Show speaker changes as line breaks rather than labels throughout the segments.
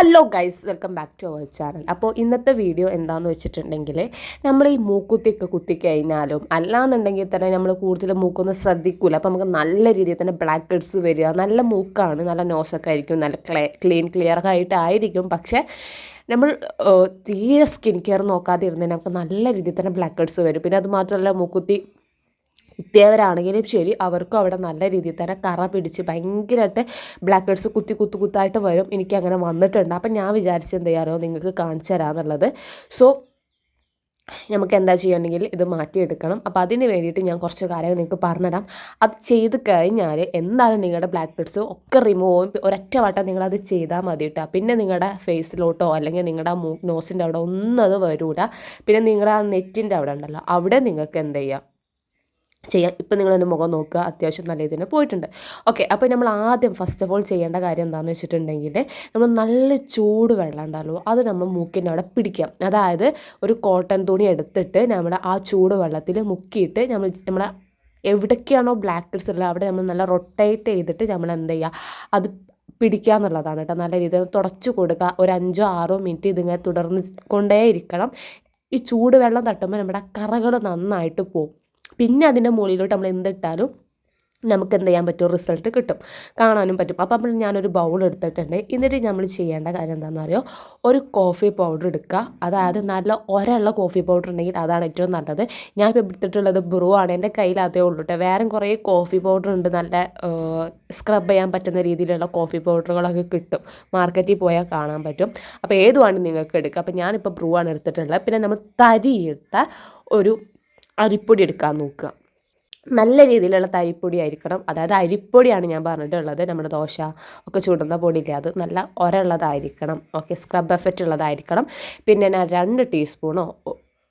Hello guys welcome back to our channel അപ്പോൾ ഇന്നത്തെ video എന്താണെന്ന് വെച്ചിട്ടുണ്ടെങ്കിൽ നമ്മൾ ഈ മൂക്കുത്തിയൊക്കെ കുത്തിക്കഴിഞ്ഞാലും അല്ലാന്നുണ്ടെങ്കിൽ തന്നെ നമ്മൾ കൂടുതൽ മൂക്കൊന്നും ശ്രദ്ധിക്കില്ല അപ്പോൾ നമുക്ക് നല്ല രീതിയിൽ തന്നെ ബ്ലാക്ക് ഹെഡ്സ് വരിക. നല്ല മൂക്കാണ് നല്ല നോസൊക്കെ ആയിരിക്കും നല്ല ക്ലേ ക്ലീൻ ക്ലിയർ ആയിട്ടായിരിക്കും പക്ഷേ നമ്മൾ തീരെ സ്കിൻ കെയർ നോക്കാതെ ഇരുന്നതിന് നമുക്ക് നല്ല രീതിയിൽ തന്നെ ബ്ലാക്ക് ഹെഡ്സ് വരും. പിന്നെ അത് മാത്രമല്ല മൂക്കുത്തി കുത്തിയവരാണെങ്കിലും ശരി അവർക്കും അവിടെ നല്ല രീതിയിൽ തന്നെ കറ പിടിച്ച് ഭയങ്കരമായിട്ട് ബ്ലാക്ക് ഹെഡ്സ് കുത്തി കുത്തു കുത്തായിട്ട് വരും. എനിക്ക് അങ്ങനെ വന്നിട്ടുണ്ട്. അപ്പം ഞാൻ വിചാരിച്ചത് എന്ത് ചെയ്യാറോ നിങ്ങൾക്ക് കാണിച്ചു തരാമെന്നുള്ളത് സോ നമുക്ക് എന്താ ചെയ്യണമെങ്കിൽ ഇത് മാറ്റിയെടുക്കണം. അപ്പോൾ അതിന് വേണ്ടിയിട്ട് ഞാൻ കുറച്ച് കാര്യങ്ങൾ നിങ്ങൾക്ക് പറഞ്ഞുതരാം. അത് ചെയ്ത് കഴിഞ്ഞാൽ എന്തായാലും നിങ്ങളുടെ ബ്ലാക്ക് ഹെഡ്സ് ഒക്കെ റിമൂവ് ആവും. ഒരൊറ്റ വട്ടം നിങ്ങളത് ചെയ്താൽ മതി കേട്ടോ. പിന്നെ നിങ്ങളുടെ ഫേസിലോട്ടോ അല്ലെങ്കിൽ നിങ്ങളുടെ നോസിന്റെ അവിടെ ഒന്നും അത് പിന്നെ നിങ്ങളുടെ ആ നെറ്റിന്റെ അവിടെ ഉണ്ടല്ലോ അവിടെ നിങ്ങൾക്ക് എന്ത് ചെയ്യാം? ചെയ്യാം ഇപ്പം നിങ്ങൾ എന്റെ മുഖം നോക്കുക അത്യാവശ്യം നല്ല രീതിയിൽ പോയിട്ടുണ്ട്. ഓക്കെ അപ്പോൾ നമ്മൾ ആദ്യം ഫസ്റ്റ് ഓഫ് ഓൾ ചെയ്യേണ്ട കാര്യം എന്താണെന്ന് വെച്ചിട്ടുണ്ടെങ്കിൽ നമ്മൾ നല്ല ചൂട് വെള്ളം ഉണ്ടല്ലോ അത് നമ്മൾ മൂക്കിന്റെ അവിടെ പിടിക്കാം. അതായത് ഒരു കോട്ടൺ തുണി എടുത്തിട്ട് നമ്മൾ ആ ചൂട് വെള്ളത്തിൽ മുക്കിയിട്ട് നമ്മൾ നമ്മളെ എവിടേക്കാണോ ബ്ലാക്ക് ഹെഡ്സ് ഉള്ളത് അവിടെ നമ്മൾ നല്ല റൊട്ടേറ്റ് ചെയ്തിട്ട് നമ്മൾ എന്ത് ചെയ്യുക അത് പിടിക്കുക എന്നുള്ളതാണ് കേട്ടോ. നല്ല രീതിയിൽ തുടച്ചു കൊടുക്കുക. ഒരു അഞ്ചോ ആറോ മിനിറ്റ് ഇതിങ്ങനെ തുടർന്ന് കൊണ്ടേയിരിക്കണം. ഈ ചൂട് വെള്ളം തട്ടുമ്പോൾ നമ്മുടെ കറകൾ നന്നായിട്ട് പോകും പിന്നെ അതിന്റെ മുകളിലോട്ട് നമ്മൾ എന്തിട്ടാലും നമുക്ക് എന്ത് ചെയ്യാൻ പറ്റും? റിസൾട്ട് കിട്ടും. കാണാനും പറ്റും. അപ്പോൾ നമ്മൾ ഞാനൊരു ബൗൾ എടുത്തിട്ടുണ്ട്. എന്നിട്ട് നമ്മൾ ചെയ്യേണ്ട കാര്യം എന്താണെന്ന് അറിയോ? ഒരു കോഫി പൗഡർ എടുക്കുക. അതായത് നല്ല ഒരള്ള കോഫി പൗഡർ ഉണ്ടെങ്കിൽ അതാണ് ഏറ്റവും നല്ലത്. ഞാൻ ഇപ്പോൾ എടുത്തിട്ടുള്ളത് ബ്രൂ ആണ്. എന്റെ കയ്യിൽ അതേ ഉള്ളൂ കേട്ടോ വേറെ കുറേ കോഫി പൗഡർ ഉണ്ട്. നല്ല സ്ക്രബ് ചെയ്യാൻ പറ്റുന്ന രീതിയിലുള്ള കോഫി പൗഡറുകളൊക്കെ കിട്ടും. മാർക്കറ്റിൽ പോയാൽ കാണാൻ പറ്റും. അപ്പോൾ ഏതുവാണ് നിങ്ങൾക്ക് എടുക്കുക അപ്പോൾ ഞാനിപ്പോൾ ബ്രൂ ആണ് എടുത്തിട്ടുള്ളത്. പിന്നെ നമ്മൾ തരിയിട്ട ഒരു അരിപ്പൊടി എടുക്കാൻ നോക്കുക. നല്ല രീതിയിലുള്ള തരിപ്പൊടി ആയിരിക്കണം. അതായത് അരിപ്പൊടിയാണ് ഞാൻ പറഞ്ഞിട്ടുള്ളത്. നമ്മുടെ ദോശ ഒക്കെ ചൂടുന്ന പൊടിയില്ലേ അത് നല്ല ഒരുള്ളതായിരിക്കണം ഓക്കെ സ്ക്രബ് എഫക്റ്റ് ഉള്ളതായിരിക്കണം. പിന്നെ ഞാൻ രണ്ട് ടീസ്പൂണോ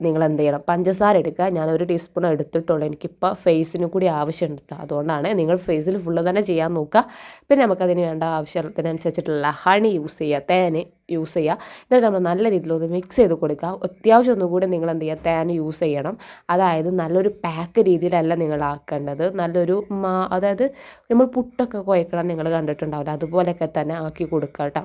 നിങ്ങൾ എന്ത് ചെയ്യണം പഞ്ചസാര എടുക്കുക. ഞാൻ ഒരു ടീസ്പൂൺ എടുത്തിട്ടുള്ളൂ. എനിക്കിപ്പോൾ ഫേസിന് കൂടി ആവശ്യമുണ്ട്. അതുകൊണ്ടാണ് നിങ്ങൾ ഫേസിൽ ഫുള്ള് തന്നെ ചെയ്യാൻ നോക്കുക. പിന്നെ നമുക്കതിന് വേണ്ട ആവശ്യത്തിനനുസരിച്ചിട്ടുള്ള ഹണി യൂസ് ചെയ്യുക. തേന് യൂസ് ചെയ്യുക. എന്നിട്ട് നമ്മൾ നല്ല രീതിയിൽ ഒന്ന് മിക്സ് ചെയ്ത് കൊടുക്കുക. അത്യാവശ്യം ഒന്നുകൂടി നിങ്ങൾ എന്ത് ചെയ്യുക തേൻ യൂസ് ചെയ്യണം. അതായത് നല്ലൊരു പാക്ക് രീതിയിലല്ല നിങ്ങൾ ആക്കേണ്ടത്. നല്ലൊരു മാ അതായത് നമ്മൾ പുട്ടൊക്കെ കുഴക്കണം നിങ്ങൾ കണ്ടിട്ടുണ്ടാവില്ല? അതുപോലെയൊക്കെ തന്നെ ആക്കി കൊടുക്കുക കേട്ടോ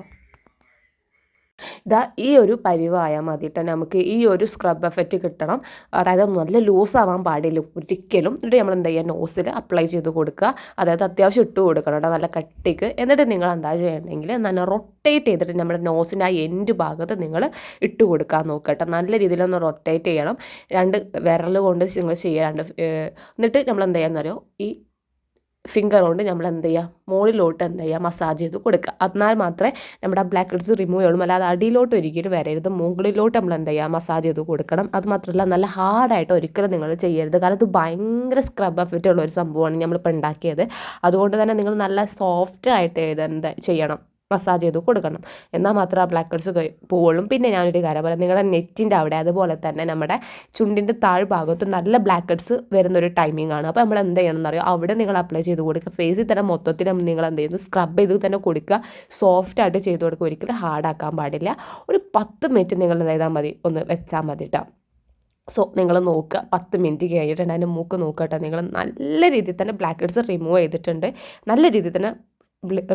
ഇതാ ഈ ഒരു പരിവായാൽ മതി കേട്ടോ നമുക്ക് ഈ ഒരു സ്ക്രബ് എഫക്റ്റ് കിട്ടണം. അതായത് നല്ല ലൂസ് ആവാൻ പാടില്ല ഒരിക്കലും. എന്നിട്ട് നമ്മൾ എന്താ ചെയ്യുക? നോസിൽ അപ്ലൈ ചെയ്ത് കൊടുക്കുക. അതായത് അത്യാവശ്യം ഇട്ട് കൊടുക്കണം കേട്ടോ. നല്ല കട്ടിക്ക്. എന്നിട്ട് നിങ്ങൾ എന്താ ചെയ്യണമെങ്കിൽ നല്ല റൊട്ടേറ്റ് ചെയ്തിട്ട് നമ്മുടെ നോസിന്റെ ആ എൻഡ് ഭാഗത്ത് നിങ്ങൾ ഇട്ട് കൊടുക്കാൻ നോക്കുക കേട്ടോ. നല്ല രീതിയിലൊന്ന് റൊട്ടേറ്റ് ചെയ്യണം. രണ്ട് വിരൽ കൊണ്ട് നിങ്ങൾ ചെയ്യുക രണ്ട് എന്നിട്ട് നമ്മൾ എന്താ ചെയ്യുന്നറിയോ ഈ ഫിംഗർ കൊണ്ട് നമ്മൾ എന്ത് ചെയ്യുക മുകളിലോട്ട് എന്ത് ചെയ്യുക മസാജ് ചെയ്ത് കൊടുക്കുക എന്നാൽ മാത്രമേ നമ്മുടെ ബ്ലാക്ക് ഹെഡ്സ് റിമൂവ് ചെയ്യുള്ളൂ. അല്ലാതെ അടിയിലോട്ട് ഒരിക്കലും വരരുത്. മുകളിലോട്ട് നമ്മൾ എന്ത് ചെയ്യുക മസാജ് ചെയ്ത് കൊടുക്കണം. അത് മാത്രമല്ല നല്ല ഹാർഡായിട്ട് ഒരിക്കലും നിങ്ങൾ ചെയ്യരുത്. കാരണം ഇത് ഭയങ്കര സ്ക്രബ് എഫക്റ്റ് ഉള്ള ഒരു സംഭവമാണ് നമ്മളിപ്പോൾ ഉണ്ടാക്കിയത്. അതുകൊണ്ട് തന്നെ നിങ്ങൾ നല്ല സോഫ്റ്റ് ആയിട്ട് എന്താ ചെയ്യണം? മസാജ് ചെയ്ത് കൊടുക്കണം. എന്നാൽ മാത്രം ആ ബ്ലാക്ക് ഹെഡ്സ് പോവുള്ളൂ. പിന്നെ ഞാനൊരു കാര്യം പറയാം. നിങ്ങളുടെ നെറ്റിന്റെ അവിടെ അതുപോലെ തന്നെ നമ്മുടെ ചുണ്ടിന്റെ താഴ്ഭാഗത്ത് നല്ല ബ്ലാക്ക് ഹെഡ്സ് വരുന്ന ഒരു ടൈമിംഗ് ആണ്. അപ്പോൾ നമ്മൾ എന്ത് ചെയ്യണം എന്നറിയോ? അവിടെ നിങ്ങൾ അപ്ലൈ ചെയ്ത് കൊടുക്കുക. ഫേസിൽ തന്നെ മൊത്തത്തിൽ നിങ്ങൾ എന്ത് ചെയ്യുന്നു? സ്ക്രബ് ചെയ്ത് തന്നെ കൊടുക്കുക. സോഫ്റ്റ് ആയിട്ട് ചെയ്ത് കൊടുക്കുക. ഒരിക്കലും ഹാർഡാക്കാൻ പാടില്ല. ഒരു പത്ത് മിനിറ്റ് നിങ്ങൾ എന്ത് ചെയ്താൽ മതി. ഒന്ന് വെച്ചാൽ മതി കേട്ടോ സോ നിങ്ങൾ നോക്കുക. പത്ത് മിനിറ്റ് കഴിഞ്ഞിട്ടുണ്ട് അതിന്റെ മൂക്ക് നോക്കട്ടെ നിങ്ങൾ നല്ല രീതിയിൽ തന്നെ ബ്ലാക്ക് ഹെഡ്സ് റിമൂവ് ചെയ്തിട്ടുണ്ട്. നല്ല രീതിയിൽ തന്നെ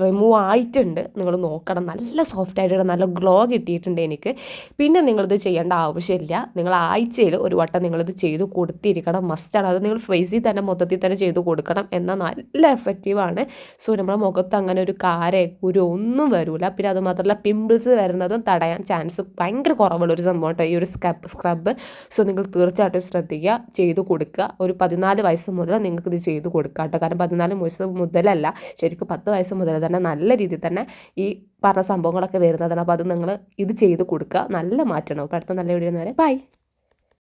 റിമൂവ് ആയിട്ടുണ്ട്. നിങ്ങൾ നോക്കണം. നല്ല സോഫ്റ്റ് ആയിട്ട് നല്ല ഗ്ലോ കിട്ടിയിട്ടുണ്ട് എനിക്ക്. പിന്നെ നിങ്ങളിത് ചെയ്യേണ്ട ആവശ്യമില്ല. നിങ്ങൾ ആഴ്ചയിൽ ഒരു വട്ടം നിങ്ങളിത് ചെയ്ത് കൊടുത്തിരിക്കണം. മസ്റ്റാണ് അത് നിങ്ങൾ ഫേസിൽ തന്നെ മൊത്തത്തിൽ തന്നെ ചെയ്ത് കൊടുക്കണം. എന്നാൽ നല്ല എഫക്റ്റീവാണ് സോ നമ്മുടെ മുഖത്ത് അങ്ങനെ ഒരു കാര കുരു ഒന്നും വരില്ല പിന്നെ അതുമാത്രമല്ല പിമ്പിൾസ് വരുന്നതും തടയാൻ ചാൻസ് ഭയങ്കര കുറവുള്ള ഒരു സംഭവം ഈ ഒരു സ്ക്രബ് സ്ക്രബ് സോ നിങ്ങൾ തീർച്ചയായിട്ടും ശ്രദ്ധിക്കുക. ചെയ്ത് കൊടുക്കുക. ഒരു പതിനാല് വയസ്സ് മുതൽ നിങ്ങൾക്ക് ഇത് ചെയ്ത് കൊടുക്കാം കേട്ടോ. കാരണം പതിനാല് വയസ്സ് മുതലല്ല. ശരിക്കും പത്ത് വയസ്സ് മുതൽ തന്നെ നല്ല രീതിയിൽ തന്നെ ഈ പറഞ്ഞ സംഭവങ്ങളൊക്കെ വരുന്നതാണ്. അപ്പോൾ അത് നിങ്ങൾ ഇത് ചെയ്ത് കൊടുക്കുക. നല്ല മാറ്റണം അപ്പോൾ അടുത്ത നല്ല വീഡിയോ വരെ ബൈ.